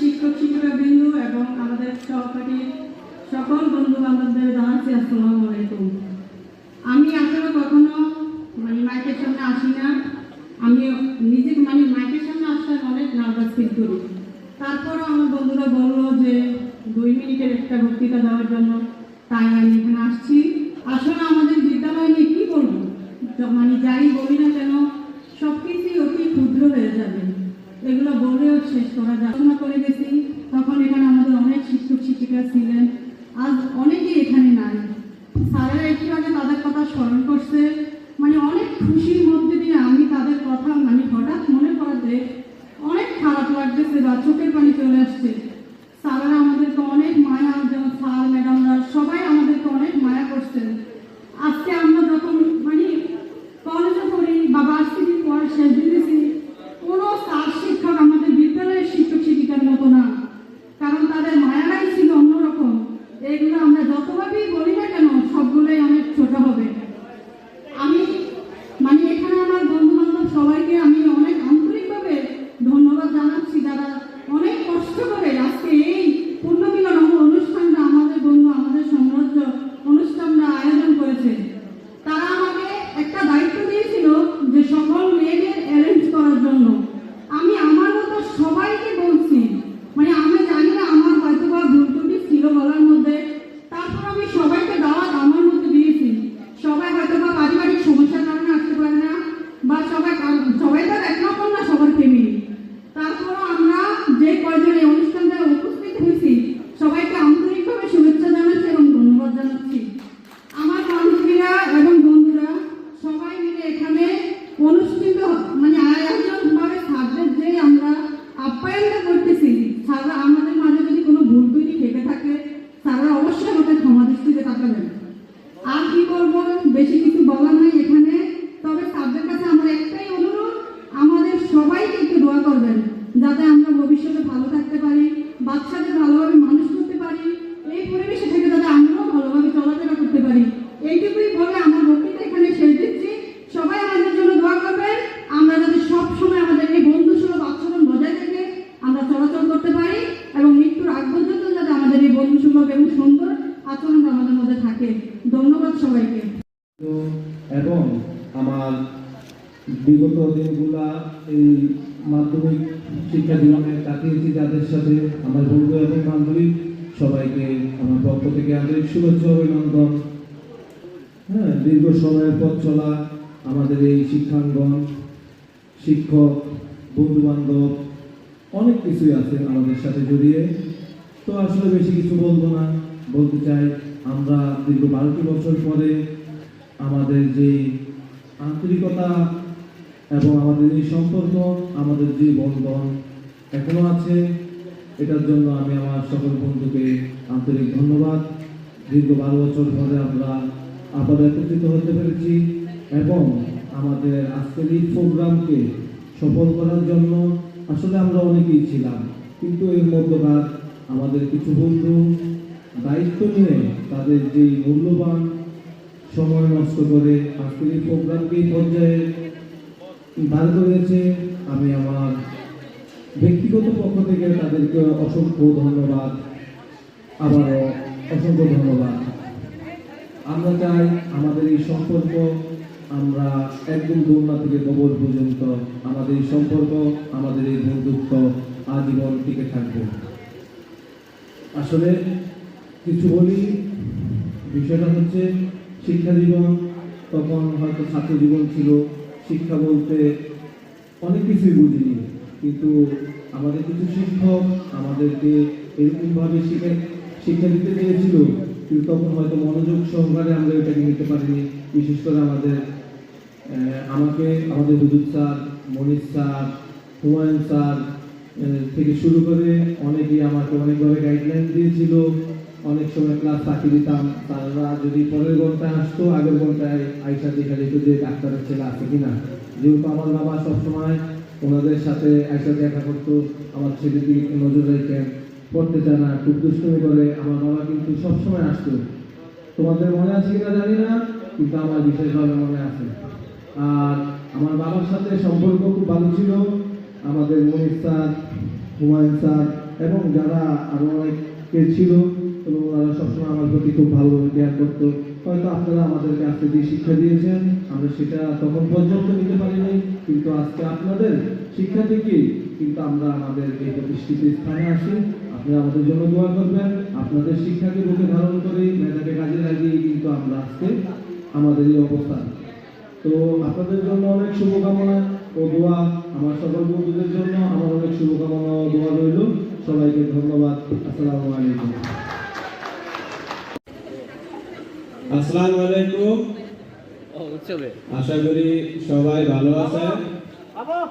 শিক্ষক, শিক্ষিকা বৃন্দ এবং আমাদের সহপাঠী সকল বন্ধু বান্ধবদের জানাচ্ছি আসসালামু আলাইকুম। আমি আসলে কখনো মানে মাইকের সামনে আসি না। আমি নিজেকে মানে মাইকের সামনে আসলে অনেক নার্ভাস ফিল করি। তারপরও আমার বন্ধুরা বলল যে, দুই মিনিটের একটা বক্তৃতা দেওয়ার জন্য তাই আমি এখানে আসছি। আসলে আমাদের বিদ্যালয় নিয়ে কী বলব? মানে যাই বলি না কেন সব কিছুই অতি ক্ষুদ্র হয়ে যাবে। এগুলো বলেও শেষ করা যাবে arrivato che আর বেশি কিছু বলার নাই এখানে তবে স্যারদের কাছে আমার একটাই অনুরোধ আমাদের সবাইকে একটু দোয়া করবেন যাতে আমরা ভবিষ্যতে ভালো থাকতে পারি বাচ্চাদের ভালোভাবে মানুষ করতে পারি এই পরিবেশে থেকে যাতে আমরাও ভালোভাবে চলাফেরা করতে পারি এইটুকুই বলে আমার বক্তৃতা এখানে শেষ দিচ্ছি সবাই আমাদের জন্য দোয়া করবেন আমরা যাতে সব সময় আমাদের এই বন্ধু সুলভ আচরণ বজায় রেখে আমরা চলাচল করতে পারি এবং মৃত্যুর আগ পর্যন্ত যাতে আমাদের এই বন্ধু সুলভ এবং সুন্দর আচরণটা আমাদের মধ্যে থাকে ধন্যবাদ সবাইকে এবং আমার বিগত দিনগুলা এই মাধ্যমিক শিক্ষা জীবনে কাটিয়েছি যাদের সাথে আমার বন্ধু এবং বান্ধবী সবাইকে আমার পক্ষ থেকে আন্তরিক শুভেচ্ছা অভিনন্দন। হ্যাঁ দীর্ঘ সময়ের পথ চলা আমাদের এই শিক্ষাঙ্গন, শিক্ষক বন্ধু বান্ধব অনেক কিছুই আছে আমাদের সাথে জড়িয়ে। তো আসলে বেশি কিছু বলব না, বলতে চাই আমরা দীর্ঘ বারোটি বছর পরে আমাদের যে আন্তরিকতা এবং আমাদের এই সম্পর্ক, আমাদের যে বন্ধন এখনও আছে, এটার জন্য আমি আমার সকল বন্ধুকে আন্তরিক ধন্যবাদ। দীর্ঘ বারো বছর পরে আমরা আবার একত্রিত হতে পেরেছি এবং আমাদের আজকের এই প্রোগ্রামকে সফল করার জন্য আসলে আমরা অনেকেই ছিলাম, কিন্তু এর মধ্যকার আমাদের কিছু বন্ধু দায়িত্ব নিয়ে তাদের যে মূল্যবান সময় নষ্ট করে আজকের এই প্রোগ্রামকে পর্যায়ে দাঁড় করিয়েছে আমি আমার ব্যক্তিগত পক্ষ থেকে তাদেরকে অসংখ্য ধন্যবাদ, আবারও অসংখ্য ধন্যবাদ। আমরা চাই আমাদের এই সম্পর্ক আমরা একদম দোলনা থেকে কবর পর্যন্ত আমাদের এই সম্পর্ক, আমাদের এই বন্ধুত্ব আজীবন টিকে থাকবে। আসলে কিছু বলি, বিষয়টা হচ্ছে শিক্ষা জীবন, তখন হয়তো ছাত্র জীবন ছিল শিক্ষা বলতে অনেক কিছুই বুঝিনি, কিন্তু আমাদের কিছু শিক্ষক আমাদেরকে এরকমভাবে শিক্ষা শিক্ষা দিতে চেয়েছিল কিন্তু তখন হয়তো মনোযোগ সহকারে আমরা এটাকে নিতে পারিনি। বিশেষ করে আমাদের আমাকে, আমাদের হুজুর sir, Monir sir, Humayun sir থেকে শুরু করে অনেকেই আমাকে অনেকভাবে গাইডলাইন দিয়েছিল। অনেক সময় ক্লাস ফাঁকি দিতাম তারা যদি পরের ঘন্টায় আসতো, আগের ঘন্টায় আইসা দেখা যেত যে ডাক্তারের ছেলে আছে কিনা। যেহেতু আমার বাবা সবসময় ওনাদের সাথে আইসা দেখা করতো, আমার দিকে নজর রাখতেন, পড়তে চায় না, খুব দুষ্টমি করে, আমার বাবা কিন্তু সবসময় আসতো। তোমাদের মনে আছে কিনা জানি না, কিন্তু আমার বিশেষভাবে মনে আছে। আর আমার বাবার সাথে সম্পর্ক খুব ভালো ছিল। আমাদের মনির স্যার, হুমায়ুন স্যার, এবং যারা আরও অনেকে ছিল এবং ওনারা সবসময় আমার প্রতি খুব কেয়ার হয়তো আপনারা আমাদেরকে আজকে শিক্ষা দিয়েছেন, আমরা সেটা তখন পর্যন্ত নিতে পারিনি, কিন্তু আজকে আপনাদের শিক্ষা কিন্তু আমরা আমাদের এই স্থানে আসি। আমাদের জন্য দোয়া করবেন, আপনাদের শিক্ষাকে বুকে ধারণ করে মেধাকে কাজে লাগিয়ে কিন্তু আমরা আজকে আমাদের এই অবস্থান। তো আপনাদের জন্য অনেক শুভকামনা ও দোয়া, আমার সকল বন্ধুদের জন্য আমার অনেক শুভকামনা ও দোয়া রইল। সবাইকে ধন্যবাদ। আসসালামু আলাইকুম। আসসালামু আলাইকুম। আশা করি সবাই ভালো আছেন।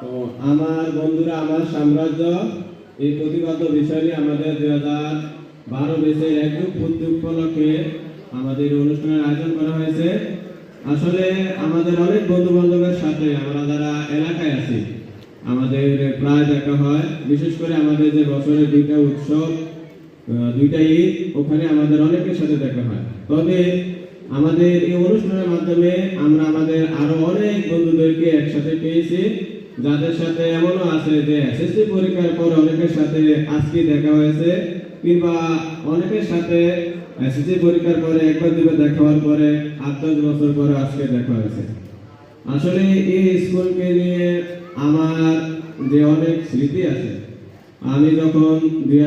তো আমার বন্ধুরা, আমার সাম্রাজ্য, এই প্রতিবাদ্য বিষয় নিয়ে আমাদের দুই হাজার বারো বেসের উপলক্ষে আমাদের অনুষ্ঠানের আয়োজন করা হয়েছে। আসলে আমাদের অনেক বন্ধু বান্ধবের সাথে আমরা যারা এলাকায় আছি, আমাদের প্রায় দেখা হয়। বিশেষ করে আমাদের যে বছরের দুইটা উৎসব দুইটা ঈদ, ওখানে আমাদের অনেকের সাথে দেখা হয়। তবে আমাদের এই অনুষ্ঠানের মাধ্যমে আমরা আমাদের আরও অনেক বন্ধুদেরকে একসাথে পেয়েছি। যাদের সাথে এমনও আছে যে এসএসসি পরীক্ষার পর অনেকের সাথে আজকে দেখা হয়েছে, কিংবা অনেকের সাথে এসএসসি পরীক্ষার পরে একবার দুবার দেখা হওয়ার পরে আট দশ বছর পরে আজকে দেখা হয়েছে। আসলে এই স্কুলকে নিয়ে আমার যে অনেক স্মৃতি আছে, আমি যখন দুই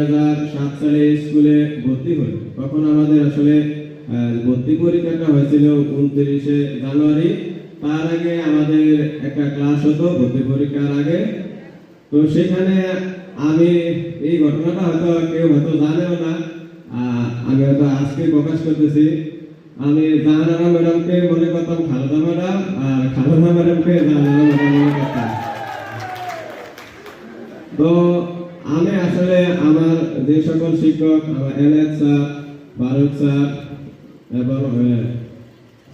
সালে স্কুলে ভর্তি হই, তখন আমাদের আসলে ভর্তি পরীক্ষাটা হয়েছিল উনত্রিশে জানুয়ারি। তার আগে আমাদের একটা ক্লাস হতো ভর্তি পরীক্ষার আগে। তো সেখানে আমি এই ঘটনাটা হয়তো কেউ হয়তো জানেও না। আমি হয়তো আজকে প্রকাশ করতেছি। আমি জাহানারা ম্যাডামকে মনে করতাম খালেদা ম্যাডাম আর খালেদা ম্যাডামকে জাহানারা ম্যাডাম মনে করতাম। তো আমি আসলে আমার যে সকল শিক্ষক, আমার এনএস স্যার, ফারুক স্যার এবং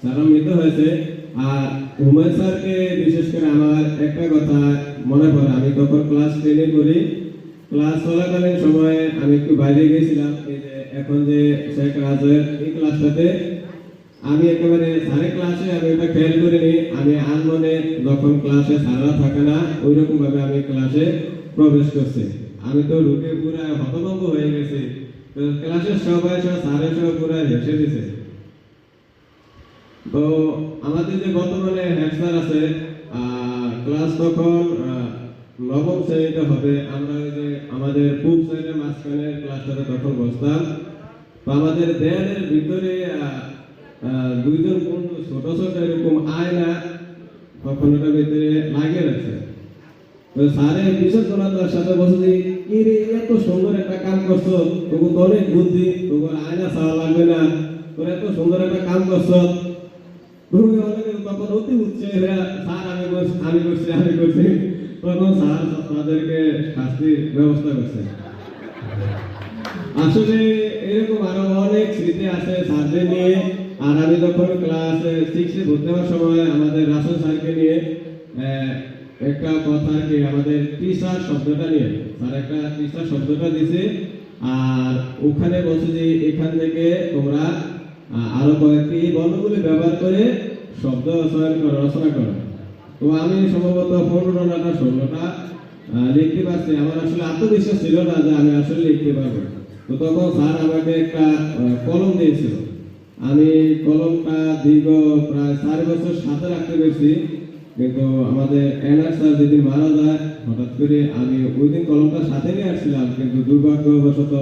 স্যারও হয়েছে। আর হুমায়ুন স্যারকে বিশেষ করে আমার একটা কথা মনে পড়ে। আমি তখন ক্লাস টেনে করি ক্লাস চলাকালীন সময়ে আমি একটু বাইরে যে এখন যে শেখ রাজের এই ক্লাসটাতে আমি একেবারে সাড়ে ক্লাসে আমি ওটা খেয়াল করিনি। আমি আনমনে যখন ক্লাসে সারা থাকে না ওই রকম ভাবে আমি ক্লাসে প্রবেশ করছি। আমি তো রুটে পুরো হতভম্ব হয়ে গেছি। ক্লাসের সবাই সব সাড়ে সব পুরো হেসে দিছে। তো আমাদের যে বর্তমানে হেড স্যার আছে ক্লাস তখন নবম শ্রেণীতে হবে। আমরা যে আমাদের পূব শ্রেণির মাঝখানে ক্লাসটাতে তখন বসতাম। তো আমাদের দেয়ালের ভিতরে দুইজন বন্ধু ছোট ছোট এরকম আয়না তখন ওটার ভিতরে লাগিয়ে রাখছে। তো স্যারে বিশেষ জনতার সাথে বসে কি রে, এত সুন্দর একটা কাম করছ। তবু অনেক বুদ্ধি তবু আয়না চাওয়া লাগবে না। তোর এত সুন্দর একটা কাম করছ। অতি উঠছে স্যার আমি করছি আমি করছি আমি করছি তখন স্যার তাদেরকে শাস্তির ব্যবস্থা করছে আসলে এরকম আরও অনেক স্মৃতি আছে স্যারদের নিয়ে, আর আমি যখন ক্লাস সিক্সে ভর্তি হওয়ার সময় আমাদের রাসেল স্যারকে নিয়ে একটা কথা আর কি, আমাদের টিচার শব্দটা নিয়ে, স্যার একটা টিচার শব্দটা দিছে, আর ওখানে বলছে যে এখান থেকে তোমরা আরও কয়েকটি বর্ণগুলি ব্যবহার করে শব্দ রচনা করো। তো আমি সম্ভবত না ষোলোটা লিখতে পারছি। আমার আসলে আত্মবিশ্বাস ছিল না যে আমি আসলে লিখতে পারব। তো তখন স্যার আমাকে একটা কলম দিয়েছিল। আমি কলমটা দীর্ঘ প্রায় চার বছর সাথে রাখতে পেরেছি। কিন্তু আমাদের এনআর স্যার যেদিন মারা যায়, হঠাৎ করে আমি ওই দিন কলমটা সাথে নিয়ে আসছিলাম, কিন্তু দুর্ভাগ্যবশত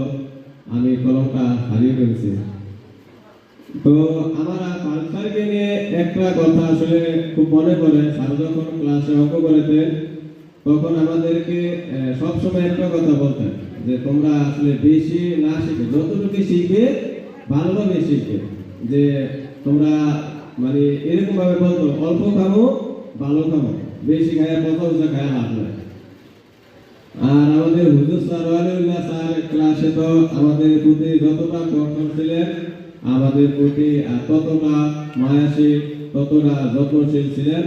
আমি কলমটা হারিয়ে ফেলছি। তো আমার স্যারকে নিয়ে একটা কথা আসলে খুব মনে পড়ে। স্যার যখন ক্লাসে অঙ্ক করেতেন তখন আমাদেরকে সবসময় একটা কথা বলতেন যে, তোমরা আসলে বেশি না শিখে, যতটুকু শিখবে, ভালোভাবে শিখবে। যে, তোমরা মানে এরকম ভাবে বলতো, অল্প খামো, ভালো খামো, বেশি খায়া কথা উঁচা খায়া লাভ নাই। আর আমাদের হুজুর স্যার ওয়ালিউল্লাহ স্যার ক্লাসে তো আমাদের প্রতি যতটা কঠোর ছিলেন আমাদের প্রতি আহ, ততটা মায়াশীল ততটা যত্নশীল ছিলেন?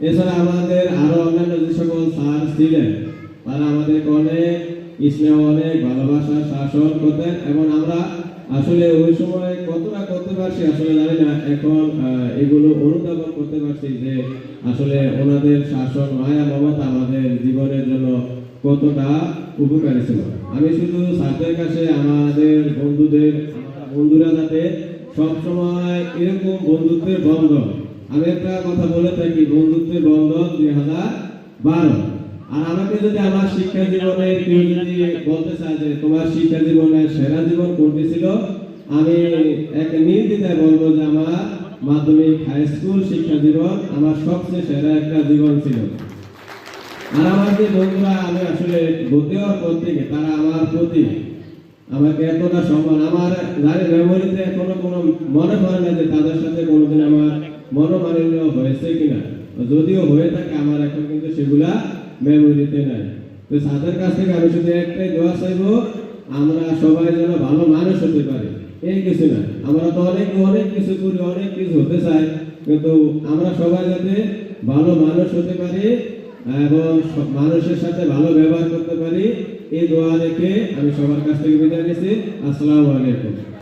এছাড়া আমাদের আরও অন্যান্য যে সকল স্যার ছিলেন তারা আমাদেরকে অনেক স্নেহ অনেক ভালোবাসা শাসন করতেন এবং আমরা আসলে ওই সময় কতটা করতে পারছি আসলে জানি না। এখন এগুলো অনুধাবন করতে পারছি যে আসলে ওনাদের শাসন মায়া মমতা আমাদের জীবনের জন্য কতটা উপকারী ছিল। আমি শুধু স্যারদের কাছে আমাদের বন্ধুদের বন্ধুরা যাতে সবসময় এরকম বন্ধুত্বের বন্ধন, আমি একটা কথা বলে থাকি, বন্ধুত্বের বন্ধন দুই হাজার বারো। আর আমাকে যদি আমার শিক্ষা জীবনে কেউ যদি বলতে চায় যে তোমার শিক্ষা জীবনে সেরা জীবন কোনটি ছিল, আমি এক নির্দ্বিধায় বলব যে আমার মাধ্যমিক হাই স্কুল শিক্ষা জীবন আমার সবচেয়ে সেরা একটা জীবন ছিল। আর আমার যে বন্ধুরা, আমি আসলে ভর্তি হওয়ার পর থেকে তারা আমার প্রতি আমাকে এতটা সম্মান আমার জানি মেমোরিতে এখনও কোনো মনে পড়ে না যে তাদের সাথে কোনোদিন আমার মনোমালিন্য হয়েছে কিনা। যদিও হয়ে থাকে, আমার এখন কিন্তু সেগুলা মেমোরিতে নাই। তো তাদের কাছ থেকে আমি শুধু একটাই দোয়া চাইব, আমরা সবাই যেন ভালো মানুষ হতে পারি। এই কিছু না, আমরা তো অনেক অনেক কিছু করি, অনেক কিছু হতে চাই, কিন্তু আমরা সবাই যাতে ভালো মানুষ হতে পারি এবং মানুষের সাথে ভালো ব্যবহার করতে পারি, এই দোয়া রেখে আমি সবার কাছ থেকে বিদায় নিচ্ছি। আসসালামু আলাইকুম।